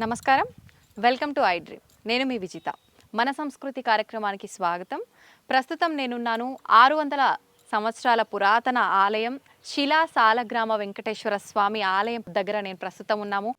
నమస్కారం. Welcome to I dream. నేను మీ విజిత. మన సంస్కృతి కార్యక్రమానికి స్వాగతం. ప్రస్తుతం నేనున్నాను ఆరు వందల సంవత్సరాల పురాతన ఆలయం శిలా సాలగ్రామ వెంకటేశ్వర స్వామి ఆలయం దగ్గర నేను ప్రస్తుతం ఉన్నాము.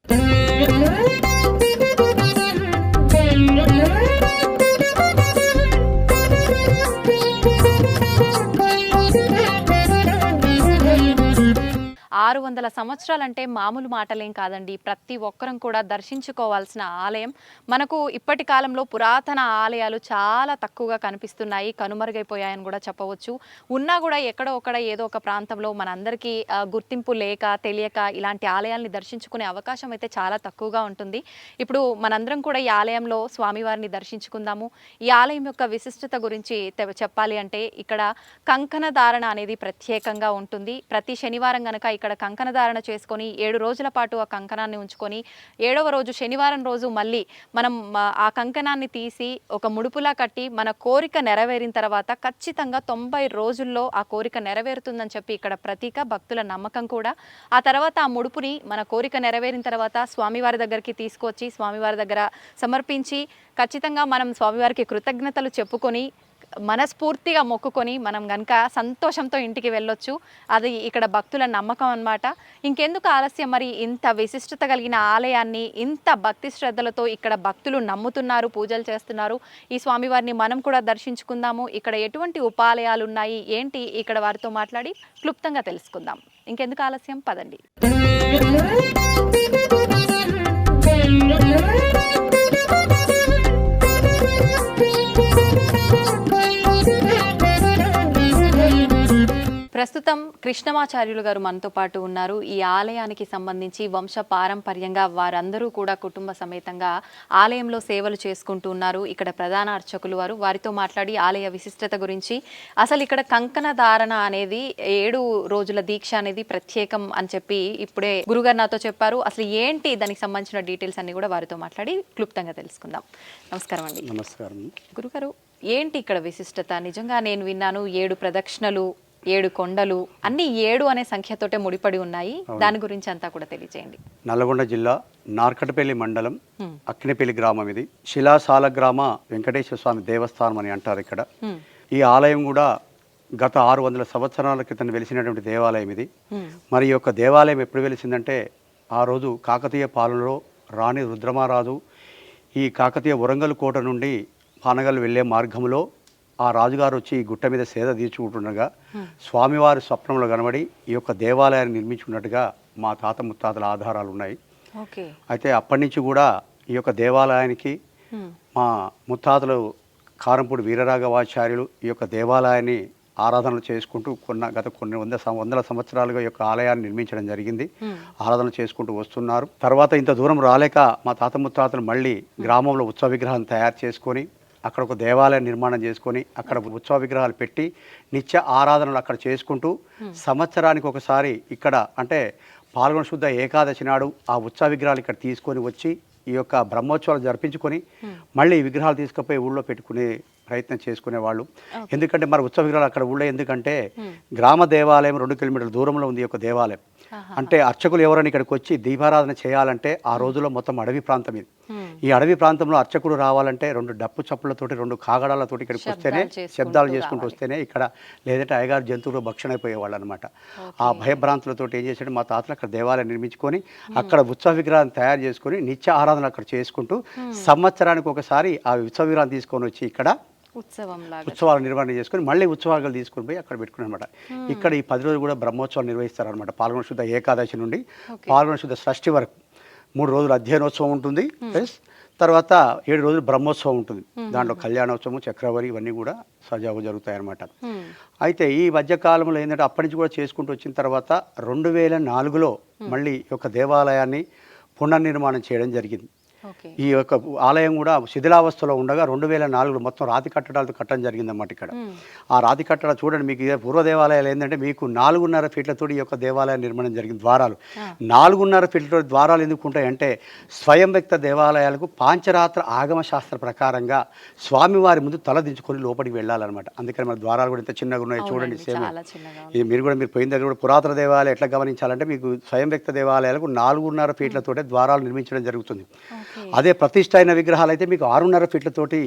ఆరు వందల సంవత్సరాలంటే మామూలు మాటలేం కాదండి. ప్రతి ఒక్కరం కూడా దర్శించుకోవాల్సిన ఆలయం. మనకు ఇప్పటి కాలంలో పురాతన ఆలయాలు చాలా తక్కువగా కనిపిస్తున్నాయి. కనుమరుగైపోయాయని కూడా చెప్పవచ్చు. ఉన్నా కూడా ఎక్కడో ఒక్కడ ఏదో ఒక ప్రాంతంలో మనందరికీ గుర్తింపు లేక తెలియక ఇలాంటి ఆలయాల్ని దర్శించుకునే అవకాశం అయితే చాలా తక్కువగా ఉంటుంది. ఇప్పుడు మనందరం కూడా ఈ ఆలయంలో స్వామివారిని దర్శించుకుందాము. ఈ ఆలయం యొక్క విశిష్టత గురించి తె- చెప్పాలి అంటే ఇక్కడ కంకణ ధారణ అనేది ప్రత్యేకంగా ఉంటుంది. ప్రతి శనివారం కనుక ఇక్కడ కంకణధారణ చేసుకొని ఏడు రోజుల పాటు ఆ కంకణాన్ని ఉంచుకొని ఏడవ రోజు శనివారం రోజు మళ్ళీ మనం ఆ కంకణాన్ని తీసి ఒక ముడుపులా కట్టి మన కోరిక నెరవేరిన తర్వాత ఖచ్చితంగా తొంభై రోజుల్లో ఆ కోరిక నెరవేరుతుందని చెప్పి ఇక్కడ ప్రతీక భక్తుల నమ్మకం కూడా. ఆ తర్వాత ఆ ముడుపుని మన కోరిక నెరవేరిన తర్వాత స్వామివారి దగ్గరికి తీసుకొచ్చి స్వామివారి దగ్గర సమర్పించి ఖచ్చితంగా మనం స్వామివారికి కృతజ్ఞతలు చెప్పుకొని మనస్ఫూర్తిగా మొక్కుకొని మనం గనక సంతోషంతో ఇంటికి వెళ్ళొచ్చు. అది ఇక్కడ భక్తుల నమ్మకం అన్నమాట. ఇంకెందుకు ఆలస్యం? మరి ఇంత విశిష్టత కలిగిన ఆలయాన్ని ఇంత భక్తి శ్రద్ధలతో ఇక్కడ భక్తులు నమ్ముతున్నారు పూజలు చేస్తున్నారు. ఈ స్వామివారిని మనం కూడా దర్శించుకుందాము. ఇక్కడ ఎటువంటి ఉపాలయాలు ఉన్నాయి ఏంటి? ఇక్కడ వారితో మాట్లాడి క్లుప్తంగా తెలుసుకుందాం. ఇంకెందుకు ఆలస్యం? పదండి. ప్రస్తుతం కృష్ణమాచార్యులు గారు మనతో పాటు ఉన్నారు. ఈ ఆలయానికి సంబంధించి వంశ పారంపర్యంగా వారందరూ కూడా కుటుంబ సమేతంగా ఆలయంలో సేవలు చేసుకుంటూ ఉన్నారు. ఇక్కడ ప్రధాన అర్చకులు వారు. వారితో మాట్లాడి ఆలయ విశిష్టత గురించి అసలు ఇక్కడ కంకణ ధారణ అనేది ఏడు రోజుల దీక్ష అనేది ప్రత్యేకం అని చెప్పి ఇప్పుడే గురుగారు నాతో చెప్పారు. అసలు ఏంటి దానికి సంబంధించిన డీటెయిల్స్ అన్ని కూడా వారితో మాట్లాడి క్లుప్తంగా తెలుసుకుందాం. నమస్కారం అండి. నమస్కారం. గురుగారు ఏంటి ఇక్కడ విశిష్టత? నిజంగా నేను విన్నాను ఏడు ప్రదక్షిణలు ఏడు కొండలు అన్ని ఏడు అనే సంఖ్యతోటే ముడిపడి ఉన్నాయి. దాని గురించి అంతా కూడా తెలియజేయండి నల్లగొండ జిల్లా నార్కటపల్లి మండలం అక్కినపల్లి గ్రామం ఇది. శిలాసాల గ్రామ వెంకటేశ్వర స్వామి దేవస్థానం అని అంటారు ఇక్కడ. ఈ ఆలయం కూడా గత ఆరు వందల సంవత్సరాల క్రితం వెలిసినటువంటి దేవాలయం ఇది. మరి ఈ యొక్క దేవాలయం ఎప్పుడు వెలిసిందంటే ఆ రోజు కాకతీయ పాలనలో రాణి రుద్రమారాజు ఈ కాకతీయ వరంగల్ కోట నుండి పానగల్ వెళ్ళే మార్గంలో ఆ రాజుగారు వచ్చి ఈ గుట్ట మీద సేద తీర్చుకుంటుండగా స్వామివారి స్వప్నంలో కనబడి ఈ యొక్క దేవాలయాన్ని నిర్మించుకున్నట్టుగా మా తాత ముత్తాతల ఆధారాలు ఉన్నాయి అయితే అప్పటి నుంచి కూడా ఈ యొక్క దేవాలయానికి. మా ముత్తాతలు కారంపూడి వీరరాఘవాచార్యులు ఈ యొక్క దేవాలయాన్ని ఆరాధనలు చేసుకుంటూ కొన్న గత కొన్ని వంద వందల సంవత్సరాలుగా ఈ యొక్క ఆలయాన్ని నిర్మించడం జరిగింది. ఆరాధన చేసుకుంటూ వస్తున్నారు. తర్వాత ఇంత దూరం రాలేక మా తాత ముత్తాతలు మళ్ళీ గ్రామంలో ఉత్సవ విగ్రహం తయారు చేసుకొని అక్కడ ఒక దేవాలయం నిర్మాణం చేసుకొని అక్కడ ఉత్సవ విగ్రహాలు పెట్టి నిత్య ఆరాధనలు అక్కడ చేసుకుంటూ సంవత్సరానికి ఒకసారి ఇక్కడ అంటే పాల్గొన శుద్ధ ఏకాదశి నాడు ఆ ఉత్సవ విగ్రహాలు ఇక్కడ తీసుకొని వచ్చి ఈ యొక్క బ్రహ్మోత్సవాలు జరిపించుకొని మళ్ళీ విగ్రహాలు తీసుకుపోయి ఊళ్ళో పెట్టుకునే ప్రయత్నం చేసుకునే వాళ్ళు. ఎందుకంటే మరి ఉత్సవ విగ్రహాలు అక్కడ ఊళ్ళో ఎందుకంటే గ్రామ దేవాలయం రెండు కిలోమీటర్ల దూరంలో ఉంది ఈ యొక్క దేవాలయం. అంటే అర్చకులు ఎవరైనా ఇక్కడికి వచ్చి దీపారాధన చేయాలంటే ఆ రోజుల్లో మొత్తం అడవి ప్రాంతం ఇది. ఈ అడవి ప్రాంతంలో అర్చకుడు రావాలంటే రెండు డప్పు చప్పులతోటి రెండు కాగడాలతోటి ఇక్కడికి వస్తేనే శబ్దాలు చేసుకుంటూ. వస్తేనే ఇక్కడ లేదంటే అయ్యగారు జంతువులు భక్షణ అయిపోయేవాళ్ళు అనమాట ఆ భయభ్రాంతులతో ఏం చేశాడు మా తాతలు అక్కడ దేవాలయం నిర్మించుకొని అక్కడ ఉత్సవ విగ్రహాన్ని తయారు చేసుకొని నిత్య ఆరాధన అక్కడ చేసుకుంటూ సంవత్సరానికి ఒకసారి ఆ ఉత్సవ విగ్రహాన్ని తీసుకొని వచ్చి ఇక్కడ ఉత్సవం ఉత్సవాలు నిర్వహణ చేసుకొని మళ్ళీ ఉత్సవాలు తీసుకొని పోయి అక్కడ పెట్టుకుని అనమాట ఇక్కడ ఈ పది రోజులు కూడా బ్రహ్మోత్సవాలు నిర్వహిస్తారనమాట పాల్గొన శుద్ధ ఏకాదశి నుండి పాల్గొన శుద్ధ షష్ఠి వరకు. మూడు రోజులు అధ్యయనోత్సవం ఉంటుంది ప్లస్ తర్వాత ఏడు రోజులు బ్రహ్మోత్సవం ఉంటుంది. దాంట్లో కళ్యాణోత్సవం చక్రవరి ఇవన్నీ కూడా సజావు జరుగుతాయి అనమాట హ్మ్. అయితే ఈ మధ్యకాలంలో ఏంటంటే అప్పటి నుంచి కూడా చేసుకుంటూ వచ్చిన తర్వాత రెండు వేల నాలుగులో మళ్ళీ యొక్క దేవాలయాన్ని పునర్నిర్మాణం చేయడం జరిగింది. ఈ యొక్క ఆలయం కూడా శిథిలావస్థలో ఉండగా రెండు వేల నాలుగులో మొత్తం రాతి కట్టడాలతో కట్టడం జరిగిందన్నమాట ఇక్కడ. ఆ రాతి కట్టడ చూడండి మీకు ఇదే పూర్వ దేవాలయాలు ఏంటంటే మీకు నాలుగున్నర ఫీట్లతో ఈ యొక్క దేవాలయం నిర్మాణం జరిగింది ద్వారాలు. నాలుగున్నర ఫీట్ల ద్వారాలు ఎందుకు ఉంటాయంటే స్వయం వ్యక్త దేవాలయాలకు పాంచరాత్ర ఆగమ శాస్త్ర ప్రకారంగా స్వామివారి ముందు తల దించుకొని లోపలికి వెళ్ళాలన్నమాట. అందుకని మన ద్వారాలు కూడా ఇంత చిన్నగా ఉన్నాయి చూడండి సేమ్. మీరు కూడా మీరు పోయిన దగ్గర కూడా పురాతన దేవాలయం ఎట్లా గమనించాలంటే మీకు స్వయం వ్యక్త దేవాలయాలకు నాలుగున్నర ఫీట్లతోటే ద్వారాలు నిర్మించడం జరుగుతుంది. అదే ప్రతిష్ట అయిన విగ్రహాలు అయితే మీకు ఆరున్నర ఫీట్లతోటి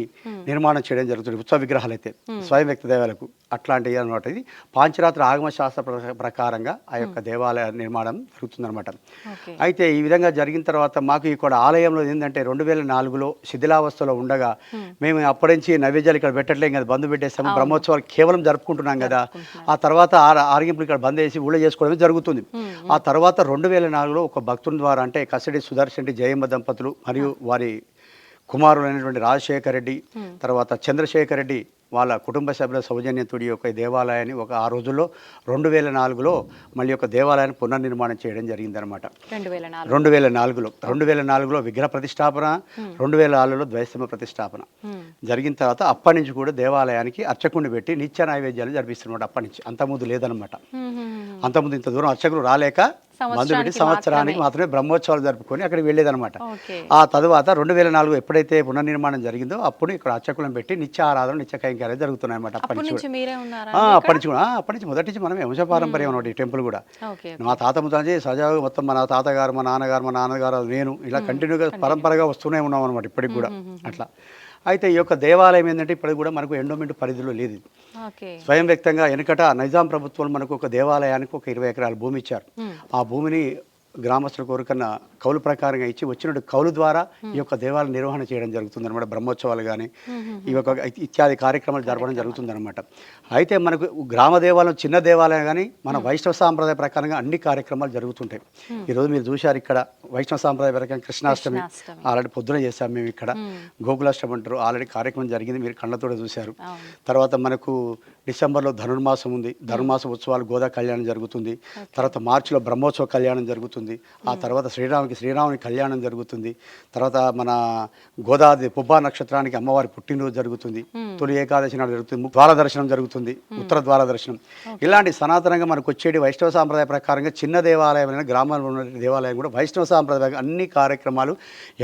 నిర్మాణం చేయడం జరుగుతుంది ఉత్సవ విగ్రహాలు అయితే స్వయం వ్యక్త దేవాలయకు అట్లాంటివి అనమాట ఇది. పాంచరాత్ర ఆగమ శాస్త్ర ప్ర- ప్రకారంగా ఆ యొక్క దేవాలయ నిర్మాణం జరుగుతుంది అనమాట ఓకే. అయితే ఈ విధంగా జరిగిన తర్వాత మాకు ఇక్కడ ఆలయంలో ఏంటంటే రెండు వేల నాలుగులో శిథిలావస్థలో ఉండగా మేము అప్పటి నుంచి నైవేద్యాలు ఇక్కడ పెట్టట్లేం కదా బంధు పెట్టేస్తాము బ్రహ్మోత్సవాలు కేవలం జరుపుకుంటున్నాం కదా. ఆ తర్వాత ఆర- ఆరగింపులు ఇక్కడ బంద్ చేసి ఊళ్ళో చేసుకోవడం జరుగుతుంది. ఆ తర్వాత రెండు వేల నాలుగులో ఒక భక్తుని ద్వారా అంటే కసడి సుదర్శన్ జయమ్మ దంపతులు మరియు వారి కుమారులైనటువంటి రాజశేఖర్ రెడ్డి తర్వాత చంద్రశేఖర్ రెడ్డి వాళ్ళ కుటుంబ సభ్యుల సౌజన్యంతో ఈ యొక్క దేవాలయాన్ని ఒక ఆ రోజుల్లో రెండు వేల నాలుగులో మళ్ళీ ఒక దేవాలయాన్ని పునర్నిర్మాణం చేయడం జరిగిందనమాట రెండు వేల నాలుగులో. రెండు వేల నాలుగులో విగ్రహ ప్రతిష్టాపన రెండు వేల ఆరులో ద్వైస్తమ ప్రతిష్టాపన. జరిగిన తర్వాత అప్పటి నుంచి కూడా దేవాలయానికి అర్చకుడిని పెట్టి నిత్య నైవేద్యాలు జరిపిస్తున్నమాట అప్పటి నుంచి. అంతకుముందు లేదనమాట. అంతకుముందు ఇంత దూరం అర్చకులు రాలేక మందు పెట్టి సంవత్సరానికి మాత్రమే బ్రహ్మోత్సవాలు జరుపుకొని అక్కడికి వెళ్ళేదనమాట ఆ తర్వాత రెండు వేల నాలుగు ఎప్పుడైతే పునర్నిర్మాణం జరిగిందో అప్పుడు ఇక్కడ అర్చకులను పెట్టి నిత్య ఆరాధన నిత్య కైంకార్యాలు జరుగుతున్నాయి అన్నమాట అప్పటి నుంచి కూడా అప్పటి నుంచి మొదటి నుంచి మనమే వంశపారంపర్యం అన్నమాట ఈ టెంపుల్ కూడా. మా తాత ముతాజీ సజావుగా మొత్తం మన తాతగారు మా నాన్నగారు మా నాన్నగారు నేను ఇలా కంటిన్యూగా పరంపరగా వస్తూనే ఉన్నాం అనమాట ఇప్పటికి కూడా. అట్లా. అయితే ఈ యొక్క దేవాలయం ఏంటంటే ఇప్పటికి కూడా మనకు ఎండోమెంట్ పరిధిలో లేదు. స్వయం వ్యక్తంగా వెనుకట నైజాం ప్రభుత్వం మనకు ఒక దేవాలయానికి ఒక ఇరవై ఎకరాల భూమి ఇచ్చారు. ఆ భూమిని గ్రామస్తుల కోరికన్న కౌలు ప్రకారంగా ఇచ్చి వచ్చినట్టు కౌలు ద్వారా ఈ యొక్క దేవాలయ నిర్వహణ చేయడం జరుగుతుంది అనమాట బ్రహ్మోత్సవాలు కానీ ఈ యొక్క ఇత్యాది కార్యక్రమాలు జరపడం జరుగుతుంది అనమాట అయితే మనకు గ్రామ దేవాలయం చిన్న దేవాలయం కానీ మన వైష్ణవ సాంప్రదాయ ప్రకారంగా అన్ని కార్యక్రమాలు జరుగుతుంటాయి. ఈరోజు మీరు చూశారు ఇక్కడ వైష్ణవ సాంప్రదాయ ప్రకారం కృష్ణాష్టమి. ఆల్రెడీ పొద్దున చేశాం మేము ఇక్కడ. గోకులాష్టమి అంటారు. ఆల్రెడీ కార్యక్రమం జరిగింది మీరు కళ్ళతో చూశారు. తర్వాత మనకు డిసెంబర్లో ధనుర్మాసం ఉంది. ధనుర్మాస ఉత్సవాలు గోదా కళ్యాణం జరుగుతుంది. తర్వాత మార్చిలో బ్రహ్మోత్సవ కళ్యాణం జరుగుతుంది. ఆ తర్వాత శ్రీరాముకి శ్రీరాముని కళ్యాణం జరుగుతుంది. తర్వాత మన గోదాది పుబ్బా నక్షత్రానికి అమ్మవారి పుట్టినరోజు జరుగుతుంది. తొలి ఏకాదశి నాడు జరుగుతుంది. ద్వార దర్శనం జరుగుతుంది. ఉత్తర ద్వార దర్శనం ఇలాంటి సనాతనంగా మనకు వచ్చేటి వైష్ణవ సాంప్రదాయ ప్రకారంగా చిన్న దేవాలయం గ్రామాల్లో ఉన్న దేవాలయం కూడా వైష్ణవ సాంప్రదాయ అన్ని కార్యక్రమాలు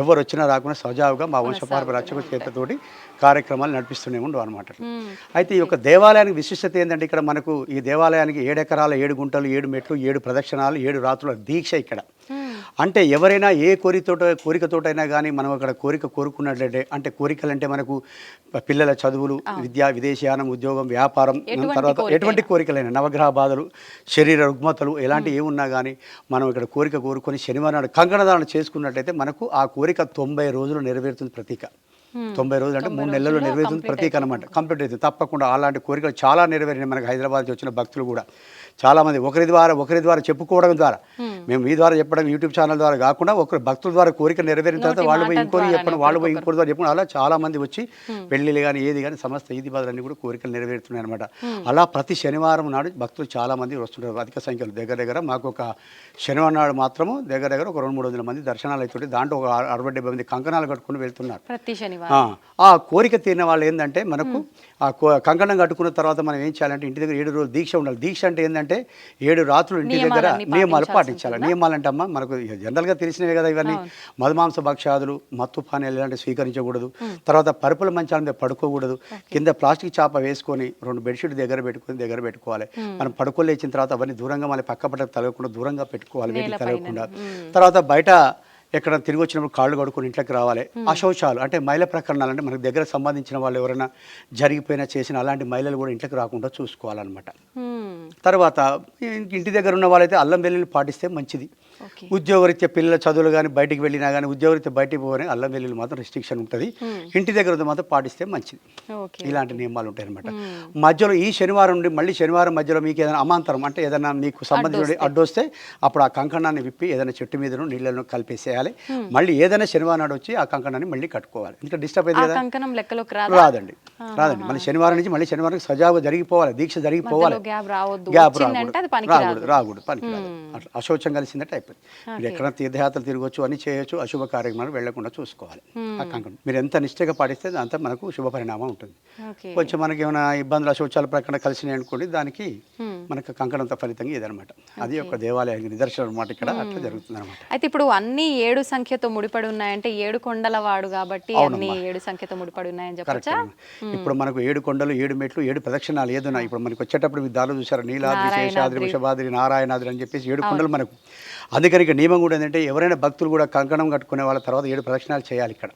ఎవరు వచ్చినా రాకుండా సజావుగా మా వంశపారపర రచక చేతతోటి కార్యక్రమాలు నడిపిస్తూనే ఉండవు అనమాట. అయితే ఈ యొక్క దేవాలయానికి విశిష్టత ఏంటంటే ఇక్కడ మనకు ఈ దేవాలయానికి ఏడు ఎకరాల ఏడు గుంటలు ఏడు మెట్లు ఏడు ప్రదక్షిణాలు ఏడు రాత్రుల దీక్ష ఇక్కడ మ్మ్. అంటే ఎవరైనా ఏ కోరికతోట కోరికతోటైనా కానీ మనం అక్కడ కోరిక కోరుకున్నట్లయితే అంటే కోరికలు అంటే మనకు పిల్లల చదువులు విద్య విదేశీయానం ఉద్యోగం వ్యాపారం తర్వాత. ఎటువంటి కోరికలైనా నవగ్రహ బాధలు శరీర రుగ్మతలు ఎలాంటి ఏమున్నా కానీ మనం ఇక్కడ కోరిక కోరుకొని శనివారం నాడు కంకణదానం చేసుకున్నట్లయితే మనకు ఆ కోరిక తొంభై రోజులు నెరవేరుతుంది ప్రతీక Hmm. తొంభై రోజులు అంటే మూడు నెలల్లో నెరవేరుతుంది ప్రతీక అనమాట కంప్లీట్ అవుతుంది. తప్పకుండా అలాంటి కోరికలు చాలా నెరవేరినాయి మనకు హైదరాబాద్ నుంచి వచ్చిన భక్తులు కూడా. చాలా మంది ఒకరి ద్వారా ఒకరి ద్వారా చెప్పుకోవడం ద్వారా. మేము మీ ద్వారా చెప్పడం యూట్యూబ్ ఛానల్ ద్వారా కాకుండా ఒకరి భక్తుల ద్వారా కోరిక నెరవేరిన తర్వాత వాళ్ళు పోయి ద్వారానే చెప్పడం వాళ్ళు పోయి ఇంకోటి ద్వారా చెప్పడం అలా చాలా మంది వచ్చి పెళ్ళిళ్ళు కానీ ఏది కానీ సమస్త ఈది బాధలన్నీ కూడా కోరికలు నెరవేరుతున్నాయి అనమాట అలా ప్రతి శనివారం నాడు భక్తులు చాలా మంది వస్తుంటారు. అధిక సంఖ్యలో దగ్గర దగ్గర మాకు ఒక శనివారం నాడు మాత్రము దగ్గర దగ్గర ఒక రెండు మూడు వందల మంది దర్శనాలు అవుతుంటే దాంట్లో ఒక అరవై డెబ్బై మంది కంకణాలు కట్టుకుని వెళ్తున్నారు. ప్రతి శనివారం. ఆ, కోరిక తీరిన వాళ్ళు ఏంటంటే మనకు ఆ కో- కంకణం కట్టుకున్న తర్వాత మనం ఏం చేయాలంటే ఇంటి దగ్గర ఏడు రోజులు దీక్ష ఉండాలి. దీక్ష అంటే ఏంటంటే ఏడు రాత్రులు ఇంటి దగ్గర నియమాలు పాటించాలి. నియమాలు అంటే అమ్మా మనకు జనరల్గా తెలిసినవే కదా ఇవన్నీ. మధుమాంస భక్ష్యాదులు మత్తు పానీయాలు ఇలాంటివి స్వీకరించకూడదు. తర్వాత పరుపుల మంచాల మీద పడుకోకూడదు. కింద ప్లాస్టిక్ చాప వేసుకొని రెండు బెడ్షీట్ దగ్గర పెట్టుకొని దగ్గర పెట్టుకోవాలి. మనం పడుకోలు లేచిన తర్వాత అవన్నీ దూరంగా మళ్ళీ పక్క పట్ట తలగకుండా దూరంగా పెట్టుకోవాలి వీటికి. తలగకుండా తర్వాత బయట ఎక్కడ తిరిగి వచ్చినప్పుడు కాళ్ళు కడుక్కొని ఇంట్లోకి రావాలి. అశౌచాలు అంటే మహిళ ప్రకరణాలు అంటే మనకు దగ్గర సంబంధించిన వాళ్ళు ఎవరైనా జరిగిపోయినా చేసిన అలాంటి మహిళలు కూడా ఇంట్లోకి రాకుండా చూసుకోవాలన్నమాట. తర్వాత ఇంటి- దగ్గర ఉన్న వాళ్ళైతే అల్లం వెల్లుల్లి పాటిస్తే మంచిది. ఉద్యోగరీత్యా పిల్లల చదువులు కానీ బయటికి వెళ్ళినా కానీ ఉద్యోగరీత్యా బయటికి పోగానే అల్లం వెల్లుల్లి మాత్రం రిస్ట్రిక్షన్ ఉంటుంది. ఇంటి దగ్గర మాత్రం పాటిస్తే మంచిది. ఇలాంటి నియమాలు ఉంటాయి అనమాట మధ్యలో ఈ శనివారం నుండి మళ్ళీ శనివారం మధ్యలో మీకు ఏదైనా అమాంతరం అంటే ఏదైనా మీకు సంబంధించిన అడ్డు వస్తే అప్పుడు ఆ కంకణాన్ని విప్పి ఏదైనా చెట్టు మీదను నీళ్ళను కలిపేసేయాలి. మళ్ళీ ఏదైనా శనివారం నాడు వచ్చి ఆ కంకణాన్ని మళ్ళీ కట్టుకోవాలి. ఇంకా డిస్టర్బ్ ఆ అయింది కదా రాదండి. రాదండి. మళ్ళీ శనివారం నుంచి మళ్ళీ శనివారం సజావుగా జరిగిపోవాలి. దీక్ష జరిగిపోవాలి. గ్యాప్ రావద్దు. రాకూడదు. రాకూడదు పనికి అశౌచం కలిసిందంటే అయిపోయింది మీరు ఎక్కడ తీర్థయాత్రలు తిరగవచ్చు అని చేయొచ్చు అశుభ కార్యక్రమాలు వెళ్ళకుండా చూసుకోవాలి. ఆ కంకణం మీరు ఎంత నిష్ఠగా పాటిస్తే అంత మనకు శుభ పరిణామం ఉంటుంది. కొంచెం మనకి ఏమైనా ఇబ్బందులు అశౌచాల ప్రకారం కలిసినాయి అనుకోండి దానికి. మనకు కంకణంత ఫలితంగా ఇదనమాట అది ఒక దేవాలయం నిదర్శనం అనమాట ఇక్కడ అట్లా జరుగుతుంది అనమాట అయితే ఇప్పుడు అన్ని ఏడు సంఖ్యతో ముడిపడి ఉన్నాయంటే ఏడు కొండల వాడు కాబట్టి అన్ని ఏడు సంఖ్యతో ముడిపడి ఉన్నాయని కరెక్ట్ చెప్పొచ్చా ఇప్పుడు మనకు ఏడు కొండలు ఏడు మెట్లు ఏడు ప్రదక్షిణాలు ఏదున్నా ఇప్పుడు మనకి వచ్చేటప్పుడు మీరు దారులు చూసారు నీలాద్రి. శేషాద్రి వృషభాద్రి నారాయణాద్రి అని చెప్పేసి ఏడు కొండలు మనకు. అందుకని ఇక నియమం కూడా ఏంటంటే ఎవరైనా భక్తులు కూడా కంకణం కట్టుకునే వాళ్ళ తర్వాత ఏడు ప్రదక్షిణాలు చేయాలి ఇక్కడ.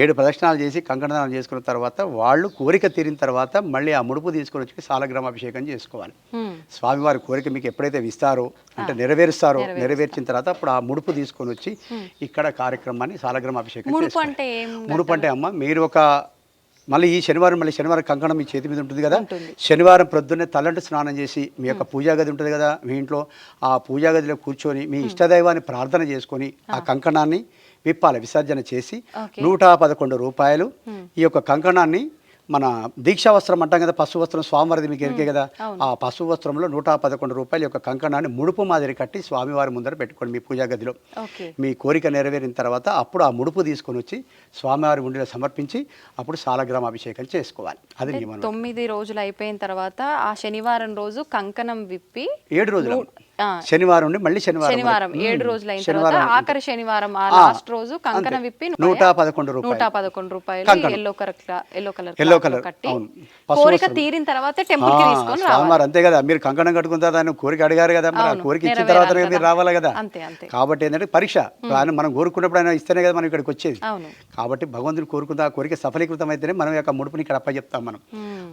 ఏడు ప్రదక్షిణాలు చేసి కంకణదానం చేసుకున్న తర్వాత వాళ్ళు కోరిక తీరిన తర్వాత మళ్ళీ ఆ ముడుపు తీసుకొని వచ్చి సాలగ్రామ అభిషేకం చేసుకోవాలి. స్వామివారి కోరిక మీకు ఎప్పుడైతే ఇస్తారో అంటే నెరవేరుస్తారో నెరవేర్చిన తర్వాత అప్పుడు ఆ ముడుపు తీసుకొని వచ్చి ఇక్కడ కార్యక్రమాన్ని సాలగ్రామ అభిషేకం ముడుపు చేసుకోవాలి. అంటే ఏం ముడుపు అంటే అమ్మ మీరు ఒక మళ్ళీ ఈ శనివారం మళ్ళీ శనివారం కంకణం మీ చేతి మీద ఉంటుంది కదా. శనివారం ప్రొద్దున్నే తలంటు స్నానం చేసి మీ యొక్క పూజా గది ఉంటుంది కదా మీ ఇంట్లో ఆ పూజా గదిలో కూర్చొని మీ ఇష్టదైవాన్ని ప్రార్థన చేసుకొని ఆ కంకణాన్ని విప్పాలి విసర్జన చేసి. నూట పదకొండు రూపాయలు ఈ యొక్క కంకణాన్ని మన దీక్షా వస్త్రం అంటాం కదా పశు వస్త్రం స్వామివారిది మీకు ఎరికే కదా ఆ పశు వస్త్రంలో నూట పదకొండు రూపాయల యొక్క కంకణాన్ని ముడుపు మాదిరి కట్టి స్వామివారి ముందర పెట్టుకోండి మీ పూజా గదిలో. మీ కోరిక నెరవేరిన తర్వాత అప్పుడు ఆ ముడుపు తీసుకొని వచ్చి స్వామివారి ఉండిలో సమర్పించి అప్పుడు సాలగ్రామ అభిషేకం చేసుకోవాలి. అది నియమం. తొమ్మిది రోజులు అయిపోయిన తర్వాత ఆ శనివారం రోజు కంకణం విప్పి ఏడు రోజులు. శనివారం నుండి మళ్ళీ శనివారం శనివారం. ఏడు. రోజులు అయిన తర్వాత ఆఖరి శనివారం ఆ లాస్ట్ రోజు కంకణం. విప్పి నూట పదకొండు రూపాయలు నూట పదకొండు రూపాయలు. Yellow colour yellow colour Yellow cloth లో colour, కట్టి కోరిక. తీరిన తర్వాత టెంపుల్కి ఆ, తీసుకొని రావాలి స్వామివారు అంతే కదా మీరు కంకణం కట్టుకున్న తర్వాత కోరిక అడిగారు కదా మరి కోరిక ఇచ్చిన తర్వాత మీరు. రావాలి కదా అంతే అంతే కాబట్టి ఏంటంటే పరీక్ష ఆయన మనం కోరుకున్నప్పుడు ఆయన ఇస్తేనే కదా మనం ఇక్కడికి వచ్చేది కాబట్టి భగవంతుని కోరుకుందా ఆ కోరిక సఫలీకృతం అయితేనే మనం యొక్క ముడుపుని ఇక్కడ అప్పచెప్తాం మనం.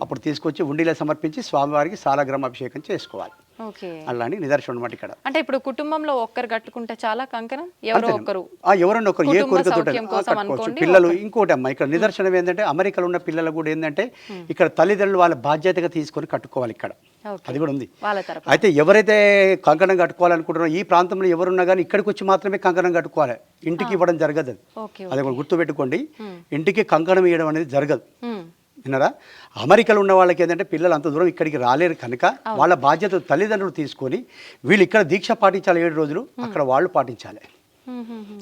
అప్పుడు తీసుకొచ్చి ఉండిలో సమర్పించి స్వామివారికి సాలగ్రామ అభిషేకం చేసుకోవాలి అలాంటి నిదర్శనం అనమాట ఇక్కడ. అంటే ఇప్పుడు కుటుంబంలో ఒక్కరు కట్టుకుంటే చాలా కంకణం ఎవరో ఒక్కరు ఆ ఎవరన్నా ఒకరు ఏ కోరికతో పిల్లలు ఇంకోటి అమ్మ ఇక్కడ నిదర్శనం ఏంటంటే అమెరికాలో ఉన్న పిల్లలు కూడా ఏంటంటే ఇక్కడ తల్లిదండ్రులు వాళ్ళ బాధ్యతగా తీసుకొని కట్టుకోవాలి ఇక్కడ. అది కూడా ఉంది. అయితే ఎవరైతే కంకణం కట్టుకోవాలనుకుంటున్నారో ఈ ప్రాంతంలో ఎవరున్నా కానీ ఇక్కడికి వచ్చి మాత్రమే కంకణం కట్టుకోవాలి. ఇంటికి ఇవ్వడం జరగదు అది. అది గుర్తుపెట్టుకోండి. ఇంటికి కంకణం ఇవ్వడం అనేది జరగదు. విన్నారా? అమెరికాలో ఉన్న వాళ్ళకి ఏంటంటే పిల్లలు అంత దూరం ఇక్కడికి రాలేరు కనుక వాళ్ళ బాధ్యత తల్లిదండ్రులు తీసుకొని వీళ్ళు ఇక్కడ దీక్ష పాటించాలి ఏడు రోజులు అక్కడ వాళ్ళు పాటించాలి.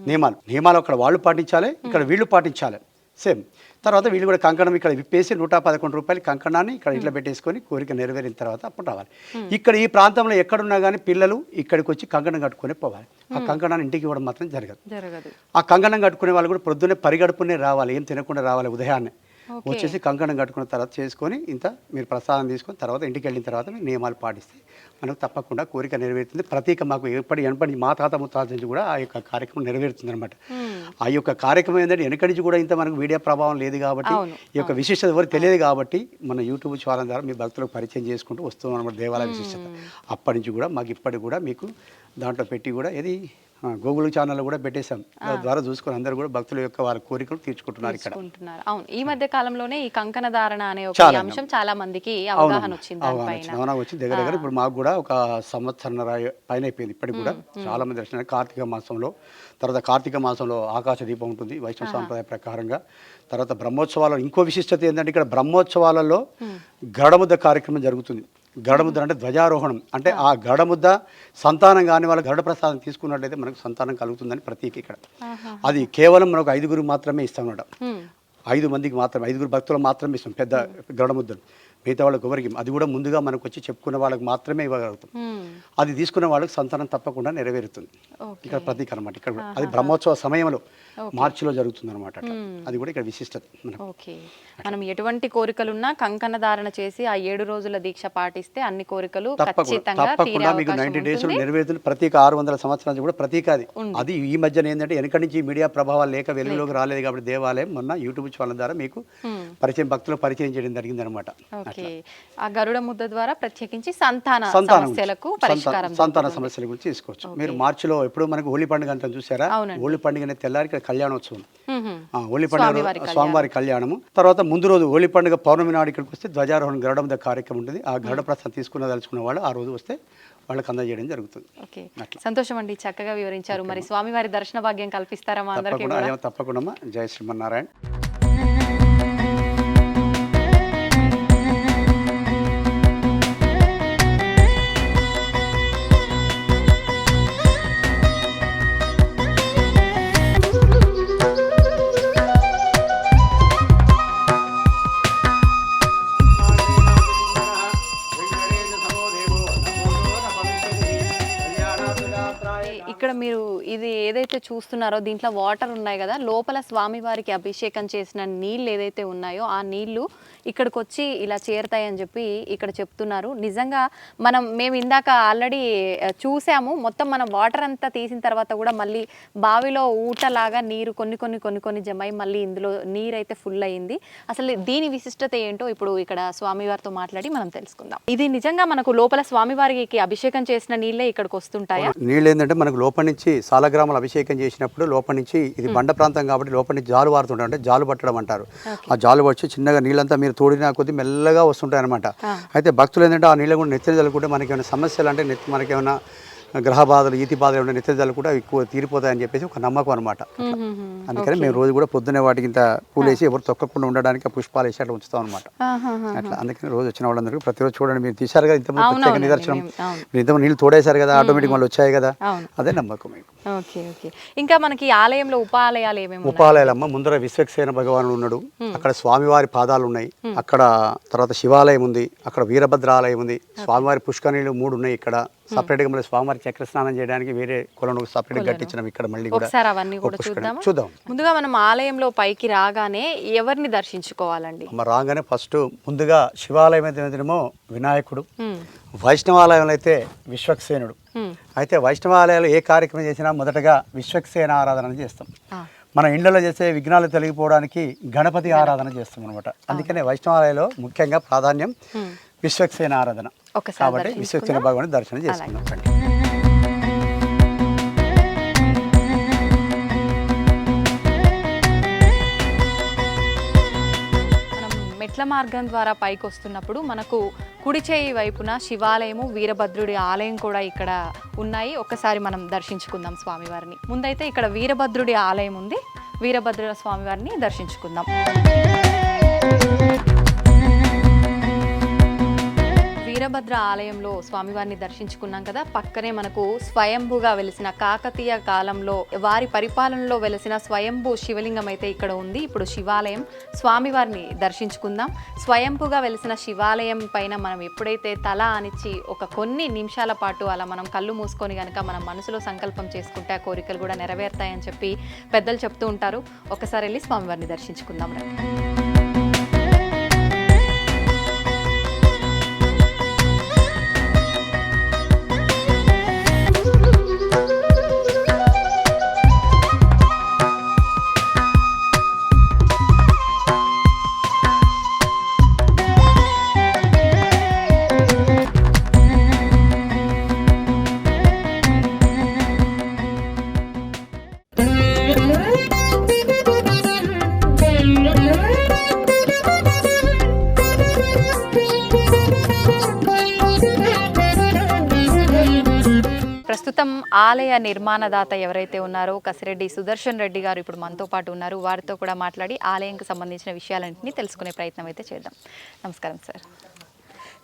నియమాలు. నియమాలు అక్కడ వాళ్ళు పాటించాలి ఇక్కడ వీళ్ళు పాటించాలి. సేమ్. తర్వాత వీళ్ళు కూడా కంకణం ఇక్కడ విప్పేసి నూట పదకొండు రూపాయలు కంకణాన్ని ఇక్కడ ఇంట్లో పెట్టేసుకొని కోరిక నెరవేరిన తర్వాత అప్పుడు రావాలి. ఇక్కడ ఈ ప్రాంతంలో ఎక్కడున్నా కానీ పిల్లలు ఇక్కడికి వచ్చి కంకణం కట్టుకొని పోవాలి. ఆ కంకణాన్ని ఇంటికి ఇవ్వడం మాత్రం జరగదు. ఆ కంకణం కట్టుకునే వాళ్ళు కూడా ప్రొద్దునే పరిగడుపునే రావాలి ఏం తినకుండా రావాలి ఉదయాన్నే. వచ్చేసి కంకణం కట్టుకున్న తర్వాత చేసుకొని ఇంత మీరు ప్రసాదం తీసుకొని తర్వాత ఇంటికి వెళ్ళిన తర్వాత మీరు నియమాలు పాటిస్తే మనకు తప్పకుండా కోరిక నెరవేరుతుంది. ప్రతీక మాకు ఎప్పటి ఎనపటి మా తాత ముత్తాత నుంచి కూడా ఆ యొక్క కార్యక్రమం నెరవేరుతుంది అనమాట. ఆ యొక్క కార్యక్రమం ఏంటంటే వెనకటి నుంచి కూడా ఇంత మనకు మీడియా ప్రభావం లేదు కాబట్టి ఈ యొక్క విశిష్టత ఎవరు తెలియదు కాబట్టి మన యూట్యూబ్ ఛానల్ ద్వారా మీ భక్తులకు పరిచయం చేసుకుంటూ వస్తున్నాం అనమాట దేవాలయ విశిష్టత. అప్పటి నుంచి కూడా మాకు ఇప్పటికి కూడా మీకు దాంట్లో పెట్టి కూడా ఏది ఆ, గూగుల్ ఛానల్ కూడా పెట్టేశాం. ద్వారా చూసుకొని అందరూ కూడా భక్తుల యొక్క వారి కోరికలు తీర్చుకుంటున్నారు ఇక్కడ. అవును. ఈ మధ్య కాలంలోనే ఈ కంకణ ధారణ అనే ఒక అంశం చాలా మందికి అవగాహన వచ్చింది అవగాహన వచ్చింది. దగ్గర దగ్గర ఇప్పుడు మాకు కూడా ఒక సంవత్సరం పైన అయిపోయింది ఇప్పటికి కూడా. చాలా మంది దర్శనం కార్తీక మాసంలో తర్వాత కార్తీక మాసంలో ఆకాశ దీపం ఉంటుంది వైష్ణవ సాంప్రదాయ ప్రకారంగా. తర్వాత బ్రహ్మోత్సవాలలో ఇంకో విశిష్టత ఏంటంటే ఇక్కడ బ్రహ్మోత్సవాలలో గడముద్ద కార్యక్రమం జరుగుతుంది. గడముద్ద అంటే ధ్వజారోహణం. అంటే ఆ. గడముద్ద సంతానం కాని వాళ్ళ గరుడ ప్రసాదం తీసుకున్నట్లయితే మనకు సంతానం కలుగుతుందని ప్రతీక ఇక్కడ. అది కేవలం మనకు ఐదుగురు మాత్రమే ఇస్తాం అన్నమాట మ్మ్. ఐదు మందికి మాత్రమే ఐదుగురు భక్తులు మాత్రమే ఇస్తాం పెద్ద గడముద్దలు మిగతా వాళ్ళకి ఎవరికి అది కూడా ముందుగా మనకు వచ్చి చెప్పుకున్న వాళ్ళకి మాత్రమే ఇవ్వగలుగుతాం. అది తీసుకున్న వాళ్ళకి సంతానం తప్పకుండా నెరవేరుతుంది. ఇక్కడ ప్రతీక అనమాట ఇక్కడ కూడా. అది బ్రహ్మోత్సవ సమయంలో మార్చిలో జరుగుతుంది అనమాట అది కూడా ఇక్కడ విశిష్టత ఓకే. మనం ఎటువంటి కోరికలున్నా కంకణ ధారణ చేసి ఆ ఏడు రోజుల దీక్ష పాటిస్తే అన్ని కోరికలు తప్పకుండా మీకు నైన్టీ డేస్ ఉంటుంది. నెరవేరుతుంది ప్రతీక ఆరు వందల సంవత్సరాలు కూడా ప్రతీక అది అది ఈ మధ్యన ఏంటంటే వెనక నుంచి మీడియా ప్రభావాలు లేక వెలుగులోకి రాలేదు కాబట్టి దేవాలయం మొన్న యూట్యూబ్ ఛానల్ ద్వారా మీకు. పరిచయం భక్తులు పరిచయం చేయడం జరిగింది అనమాట ఆ గరుడ ముద్ద ద్వారా ప్రత్యేకించి సంతాన సంతానం సమస్యలకు సంతాన సమస్యల గురించి తీసుకోవచ్చు. మీరు మార్చిలో ఎప్పుడు మనకి హోలీ పండుగ అంతా చూసారా. హోలీ పండుగ అనేది తెల్లారి కళ్యాణోత్సవం. హోలీ పండుగ స్వామివారి కళ్యాణము. తర్వాత ముందు రోజు హోలీ పండుగ పౌర్ణమి నాడు ఇక్కడికి వస్తే ధ్వజారోహణ గరుడం కార్యక్రమం ఉంటుంది. ఆ గరుడ ప్రసాదం తీసుకున్న దలుచుకున్న వాళ్ళు ఆ రోజు వస్తే వాళ్ళకి అందజేయడం జరుగుతుంది. ఓకే. సంతోషం అండి. చక్కగా వివరించారు. మరి స్వామివారి దర్శన భాగ్యం కల్పిస్తారా తప్పకుండా. జయ శ్రీమన్నారాయణ. చూస్తున్నారో దీంట్లో వాటర్ ఉన్నాయి కదా లోపల స్వామివారికి అభిషేకం చేసిన నీళ్ళు ఏదైతే ఉన్నాయో ఆ నీళ్ళు ఇక్కడికి వచ్చి ఇలా చేరుతాయని చెప్పి ఇక్కడ చెప్తున్నారు. నిజంగా మనం మేము ఇందాక ఆల్రెడీ చూసాము. మొత్తం మనం వాటర్ అంతా తీసిన తర్వాత కూడా మళ్ళీ బావిలో ఊటలాగా నీరు కొన్ని కొన్ని కొన్ని కొన్ని జమై మళ్ళీ ఇందులో నీరు అయితే ఫుల్ అయింది. అసలు దీని విశిష్టత ఏంటో ఇప్పుడు ఇక్కడ స్వామివారితో మాట్లాడి మనం తెలుసుకుందాం. ఇది నిజంగా మనకు లోపల స్వామివారికి అభిషేకం చేసిన నీళ్ళే ఇక్కడికి వస్తుంటాయా? నీళ్ళు ఏంటంటే మనకు లోపల నుంచి సాలగ్రామాలు అభిషేకం చేసినప్పుడు లోపల నుంచి ఇది బండ ప్రాంతం కాబట్టి లోపల నుంచి జాలు వారుతుంటారు అంటే జాలు పట్టడం అంటారు. ఆ జాలు వచ్చి చిన్నగా నీళ్ళంతా మీరు తోడిన కొద్దీ మెల్లగా వస్తుంటాయి అనమాట అయితే భక్తులు ఏంటంటే ఆ నీళ్ళు కూడా నెత్తి చల్లుకుంటే మనకి ఏమైనా సమస్యలు అంటే నెత్తి మనకి ఏమైనా గ్రహ బాధలు ఈతి బాధలు నెత్తి చల్లుకుంటే అవి ఎక్కువ తీరిపోతాయని చెప్పేసి ఒక నమ్మకం అనమాట అందుకని మేము రోజు కూడా పొద్దున్నే వాటికి ఇంత పూలేసి ఎవరు తొక్కకుండా ఉండడానికి పుష్పాలు వేసి అట్లా ఉంచుతాం అనమాట. అట్లా అందుకని రోజు వచ్చిన వాళ్ళందరికీ ప్రతిరోజు చూడండి మీరు తీశారు కదా ఇంతమంది ప్రత్యేక నిదర్శనం. మీరు ఇంతమంది నీళ్ళు తోడేశారు కదా ఆటోమేటిక్ వాళ్ళు వచ్చాయి కదా. అదే నమ్మకం మీకు. Okay okay. ఇంకా మనకి ఆలయంలో ఉపాలయాలు ఏమేమి ఉన్నాయి? ఉపాలయాలమ్మ ముందర విశ్వక్సేన భగవానుడు ఉన్నాడు. అక్కడ స్వామివారి పాదాలు ఉన్నాయి. అక్కడ తర్వాత శివాలయం ఉంది. అక్కడ వీరభద్ర ఆలయం ఉంది స్వామివారి పుష్కరిణీలు మూడు ఉన్నాయి ఇక్కడ. సపరేట్గా మళ్ళీ స్వామివారి చక్ర స్నానం చేయడానికి వేరే కొలను సపరేట్ కట్టించినాం ఇక్కడ మళ్ళీ ఒకసారి అవన్నీ కూడా. చూద్దామా? చూద్దాం. ముందుగా మనం ఆలయంలో పైకి రాగానే ఎవరిని దర్శించుకోవాలండి? రాగానే ఫస్ట్ ముందుగా శివాలయం అయితే ఏమో వినాయకుడు వైష్ణవాలయంలో అయితే విశ్వక్సేనుడు. అయితే వైష్ణవాలయాలు ఏ కార్యక్రమం చేసినా మొదటగా విశ్వక్సేన ఆరాధన చేస్తాం. మన ఇండ్లలో చేసే విఘ్నాలు తొలగిపోవడానికి గణపతి ఆరాధన చేస్తాం అనమాట అందుకనే వైష్ణవాలయంలో ముఖ్యంగా ప్రాధాన్యం. విశ్వక్సేన ఆరాధన ఒకసారి కాబట్టి విశ్వక్సేన భగవాన్ దర్శనం చేసుకుందాం. రండి. మెట్ల మార్గం ద్వారా పైకి వస్తున్నప్పుడు మనకు కుడి చేయి వైపున శివాలయము వీరభద్రుడి ఆలయం కూడా ఇక్కడ ఉన్నాయి. ఒక్కసారి మనం దర్శించుకుందాం స్వామివారిని. ముందైతే ఇక్కడ వీరభద్రుడి ఆలయం ఉంది. వీరభద్ర స్వామివారిని దర్శించుకుందాం. వీరభద్ర ఆలయంలో స్వామివారిని దర్శించుకున్నాం కదా పక్కనే మనకు స్వయంభుగా వెలిసిన కాకతీయ కాలంలో వారి పరిపాలనలో వెలిసిన స్వయంభు శివలింగం అయితే ఇక్కడ ఉంది. ఇప్పుడు శివాలయం స్వామివారిని దర్శించుకుందాం. స్వయంభుగా వెలిసిన శివాలయం పైన మనం ఎప్పుడైతే తల అనిచ్చి ఒక కొన్ని నిమిషాల పాటు అలా మనం కళ్ళు మూసుకొని కనుక మనం మనసులో సంకల్పం చేసుకుంటే ఆ కోరికలు కూడా నెరవేరుతాయని చెప్పి పెద్దలు చెప్తూ ఉంటారు. ఒకసారి వెళ్ళి స్వామివారిని దర్శించుకుందాం రండి. ప్రస్తుతం ఆలయ నిర్మాణదాత ఎవరైతే ఉన్నారో కసిరెడ్డి సుదర్శన్ రెడ్డి గారు ఇప్పుడు మనతో పాటు ఉన్నారు. వారితో కూడా మాట్లాడి ఆలయంకి సంబంధించిన విషయాలన్నింటినీ తెలుసుకునే ప్రయత్నం అయితే చేద్దాం. నమస్కారం సార్.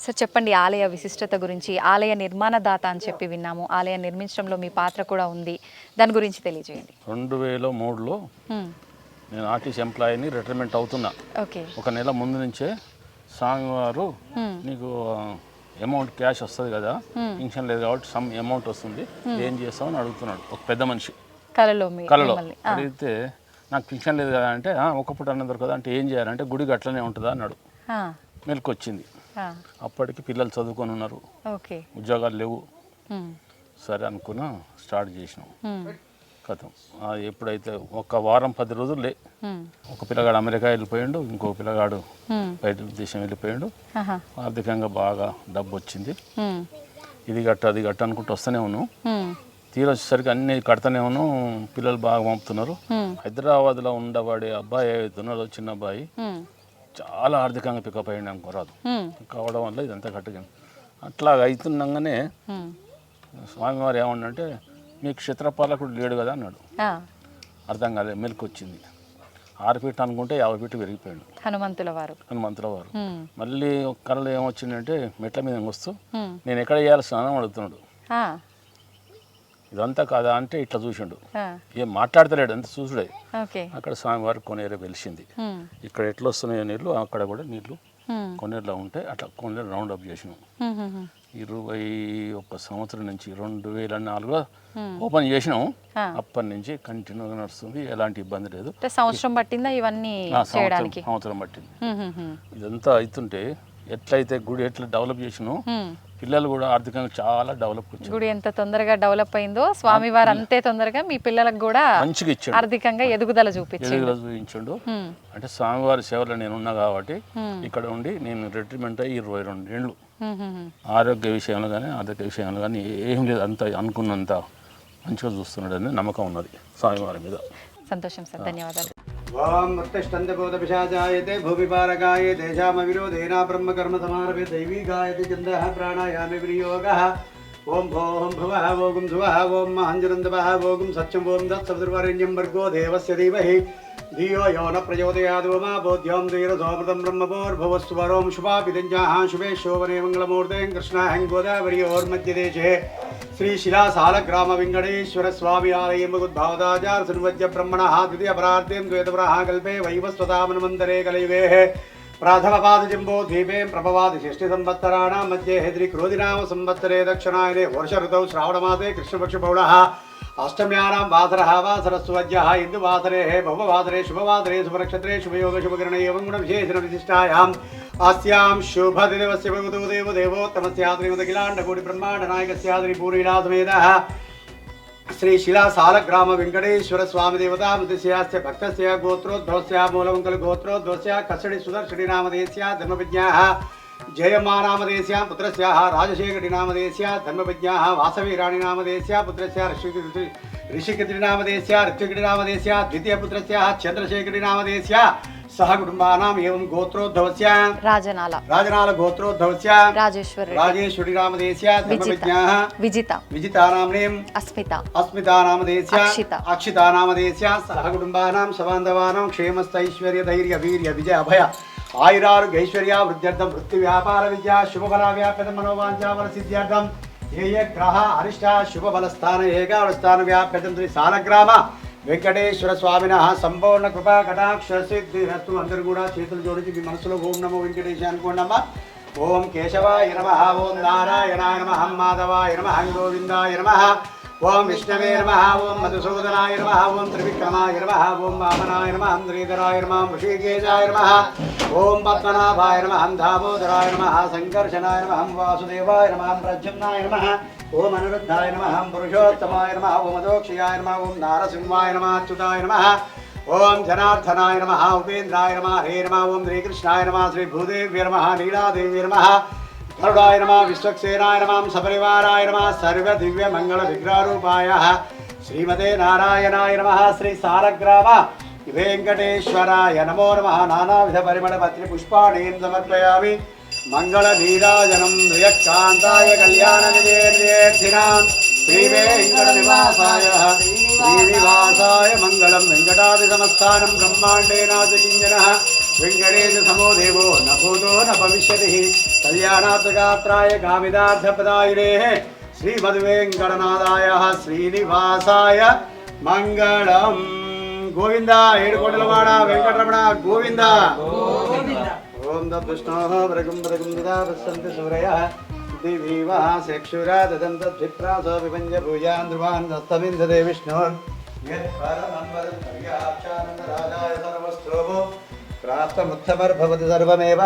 సార్ చెప్పండి ఆలయ విశిష్టత గురించి ఆలయ నిర్మాణదాత అని చెప్పి విన్నాము. ఆలయం నిర్మించడంలో మీ పాత్ర కూడా ఉంది. దాని గురించి తెలియజేయండి. రెండు వేల మూడులో. నేను ఆర్టీసీ ఎంప్లాయీని రిటైర్మెంట్ అవుతున్నా. ఓకే. ఒక నెల ముందు నుంచే స్వామివారు నీకు అమౌంట్ క్యాష్ వస్తుంది కదా పెన్షన్ లేదు కాబట్టి సమ్ అమౌంట్ వస్తుంది. ఏం చేస్తావు అని అడుగుతున్నాడు ఒక పెద్ద మనిషి. కలలో మిమ్మల్ని. అడిగితే నాకు పెన్షన్ లేదు కదా అంటే "ఆ, ఒక పూట అన్నం దొరకదా అంటే ఏం చేయాలంటే గుడికి అట్లనే ఉంటుందా అన్నాడు. మెలకు వచ్చింది అప్పటికి పిల్లలు చదువుకొని ఉన్నారు. ఉద్యోగాలు లేవు. సరే అనుకున్నా స్టార్ట్ చేసినాం. కథం ఎప్పుడైతే ఒక వారం పది రోజులు లే. ఒక పిల్లగాడు అమెరికా వెళ్ళిపోయిండు ఇంకో పిల్లగాడు. బయట దేశం వెళ్ళిపోయిండు. ఆర్థికంగా బాగా డబ్బు వచ్చింది. ఇది గట్ట అది గట్ట అనుకుంటూ వస్తూనే ఉన్నాం హ్మ్. తీరు వచ్చేసరికి అన్ని కడతానే ఉన్నాం పిల్లలు బాగా పంపుతున్నారు. హైదరాబాద్లో ఉండబడే అబ్బాయి ఉన్నాడో చిన్న అబ్బాయి. చాలా ఆర్థికంగా పికప్ అయ్యింది అనుకోరాదు. కావడం వల్ల ఇదంతా కట్టుగా అట్లా అవుతుండగానే. స్వామివారు ఏమన్నంటే మీకు క్షేత్రపాలకుడు లేడు కదా అన్నాడు. అర్థం కాలేదు మెలకు వచ్చింది ఆరు ఫీట్ అనుకుంటే యాభై ఫీట్ పెరిగిపోయాడు హనుమంతుల వారు హనుమంతుల వారు. మళ్ళీ ఒక కళలో ఏమొచ్చిందంటే మెట్ల మీద వస్తూ. నేను ఎక్కడ చేయాలి స్నానం అడుగుతున్నాడు. ఇదంతా కాదా అంటే ఇట్లా చూసిండు. ఏం మాట్లాడతలేడు అంత చూసుడే. అక్కడ స్వామివారు కొనేరు వెలిసింది. ఇక్కడ ఎట్లా వస్తున్నాయో నీళ్ళు అక్కడ కూడా నీళ్ళు హ్మ్. కొనేరులో ఉంటే అట్లా కొనేరు రౌండ్ అప్ చేసినాం. ఇరవై ఒక్క సంవత్సరం నుంచి రెండు వేల నాలుగులో ఓపెన్ చేసినాం. అప్పటి నుంచి కంటిన్యూగా నడుస్తుంది ఎలాంటి ఇబ్బంది లేదు సంవత్సరం పట్టిందా ఇవన్నీ సంవత్సరం చేయడానికి సంవత్సరం పట్టింది. ఇదంతా అవుతుంటే ఎట్లయితే గుడి ఎట్లా డెవలప్ చేసినో. పిల్లలు కూడా ఆర్థికంగా చాలా డెవలప్ గుడి ఎంత తొందరగా డెవలప్ అయిందో స్వామివారు అంతే తొందరగా మీ పిల్లలకు కూడా మంచిగా ఇచ్చాడు ఆర్థికంగా ఎదుగుదల చూపించాడు. అంటే స్వామివారి సేవలో నేను ఉన్నా కాబట్టి. ఇక్కడ ఉండి నేను రిటైర్మెంట్ అయ్యి ఇరవై రెండు ఏళ్ళు. ఆరోగ్య విషయంలో కానీ ఆర్థిక విషయంలో కానీ ఏం లేదు. అంత అనుకున్నంత మంచిగా చూస్తున్నాడని నమ్మకం ఉన్నది స్వామివారి మీద. సంతోషం సార్. ధన్యవాదాలు. ఓం వృత్తిష్టందబోధపిశాచాయతే భూమిపారకాయ తేషామవిరోధేన బ్రహ్మకర్మ సమారభే దైవీగాయతి చందః ప్రాణాయామి వినియోగः. ఓం భోం భువः ఓం శువः ఓం మహంజనందవः ఓం సత్యం ఓం దత్సవితుర్వరేణ్యం భర్గో దేవస్య ధీమహి. धियो यो न प्रचोदयादोमा बोध्यों धीरसोमृतं ब्रह्मपोर्भुवस्वरों शुभापितञ्जाः शुभे शोभने मङ्गलमूर्ते कृष्णाहं गोदावरी ओर्मध्यदेशे श्रीशिलासालग्रामवेङ्कटेश्वरस्वामि आलयं भगवद्भावदाचार सुनुवद्य ब्रह्मणः द्वितीयपरार्थ्यं द्वैतपराः कल्पे वैवस्वतामनुमन्तरे कलयुगेः। प्राथमपादजम्बो द्वीपे प्रभवादिषष्टिसंवत्सराणां मध्ये हेद्रिक्रोधिनाम संवत्सरे दक्षिणायने वर्षऋतौ श्रावणमासे कृष्णपक्षपौडः హెద్రి క్రోధినామ సంవత్సరే దక్షిణాయనే వర్ష ఋతౌ శ్రావణమాసే కృష్ణపక్ష అష్టమ్యానాం వాసర వాసరస్వజ్య ఇందువాసరే భవవాసరే శుభవాసరే శుభనక్షత్రే శుభయోగ శుభకరణ ఏం గుణ విశేషణ విశిష్టాయాం. అస్యాం శుభదివస్య భగవతో దేవ దేవోత్తమస్యాద్రిమదఖిలాండకోటి బ్రహ్మాండ నాయకస్యాద్రి పూరీలాసమేదః శ్రీ శిలాసాలగ్రామ వెంకటేశ్వర స్వామి దేవతా మృతిస్యాస్య భక్తస్య గోత్రోద్భవస్య మూలవంకల గోత్రోద్భవస్య కసడి సుదర్శని నామదేశ్య ధర్మ విజ్ఞా నామదేస్య పుత్రస్య రాజశేఖరి నామదేస్య ధర్మవిజ్ఞాః వాసవి నామదేస్య పుత్రస్య ఋషికి ఋషికటి నామదేస్య ఋత్వికటి నామదేస్య ద్వితీయ పుత్రస్య చంద్రశేఖరి నామదేస్య సహ కుటుంబానాం ఏవం గోత్రోద్భవస్య రాజనాల. రాజనాల గోత్రోద్భవస్య రాజేశ్వర్ రాజేశ్వరి నామదేస్య విజిత ధర్మవిజ్ఞాః విజిత. విజితానాంనేం అస్మిత. అస్మితానామదేశ్య? అక్షిత. అక్షితానామదేశ్య సహ కుటుంబానాం సబాంధవానాం క్షేమస్థైశ్వర్య ధైర్య వీర్య విజయ అభయ ఆయురారోగ్యైశ్వర్య వృద్ధ్యర్థం వృత్తి వ్యాపార విద్య శుభఫల వ్యాప్యత మనోవాంఛాఫల సిద్ధ్యర్థం ఏ ఏ గ్రహ అరిష్ట శుభఫల స్థాన ఏకావల స్థాన వ్యాప్యతం శ్రీ సాలగ్రామ వెంకటేశ్వర స్వామిన సంపూర్ణ కృపా కటాక్ష సిద్ధి రస్తు అందరూ కూడా చేతులు జోడించి మీ మనసులో ఓం నమో వెంకటేశ అనుకోండమ్మా ఓం కేశవాయ నమ ఓం నారాయణాయ నమ మాధవాయ నమ గోవిందాయ నమ. ఓం విష్ణవే నమ ఓం మధుసూదనాయ నమ ఓం త్రివిక్రమాయ నమ ఓం వామనాయ నమ శ్రీధరాయ నమ ఋషికేశాయ నమ ఓం పద్మనాభాయ నమ హం దామోదరాయ నమ సంకర్షణాయ నమ హం వాసుదేవాయ నమ హం ప్రద్యుమ్నాయ నమ ఓం అనురుద్ధాయ నమ హం పురుషోత్తమాయ నమ ఓం అదోక్షయాయ నమ ఓం నారసింహాయ నమ అచ్యుతాయ నమ ఓం జనార్దనాయ నమ ఉపేంద్రాయ నమ హే నమ ఓం శ్రీకృష్ణాయ నమ శ్రీ భూదేవ్య నమ నీలాదేవ్య నమ గరుడాయ నమ విశ్వక్సేనాయ నమాం సపరివారాయ నమ సర్వ దివ్య మంగళ విగ్రహరూపాయ శ్రీమతే నారాయణాయ నమ శ్రీ సారగ్రామ వెంకటేశ్వరాయ నమో నమ నానావిధ పరిమళ పత్రి పుష్పాణి సమర్పయామి మంగళ నీరాజనం శ్రియకాంతాయ కళ్యాణ విజయర్థినాం శ్రీ వెంకట నివాసాయ శ్రీనివాసాయ మంగళం వెంకటాది సమస్థానం బ్రహ్మాండేనాథ కింజన వెంకటేశ సమో దేవో న భూతో న భవిష్యతి కళ్యాణాత్మగాత్రాయ కామిదార్థపదాయినే శ్రీమద్వేంకటనాథాయ శ్రీనివాసాయ మంగళం గోవింద ఏడుకోటలవాడ వెంకటరమణ గోవింద ఓం దృష్ణో భృగం విదా వసంతి సూరయ దివీవ చక్షురా దదంత క్షిప్రాసో విభంజ భూజాన్ ధ్రువాన్ దత్తమిందదే విష్ణోర్ రాజాయ సర్వస్త్రోభో ప్రాప్తముత్తమర్భవతి సర్వమేవ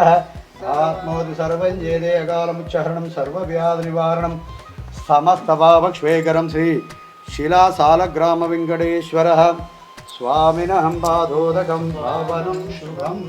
ఆత్మోది సర్వం చేదే అకాలముచ్చహరణం సర్వవ్యాధి నివారణం సమస్తభావక్ష్వేకరం శ్రీ శిలాసాలగ్రామ వెంకటేశ్వర స్వామినహం పాదోదకం పావనం శుభం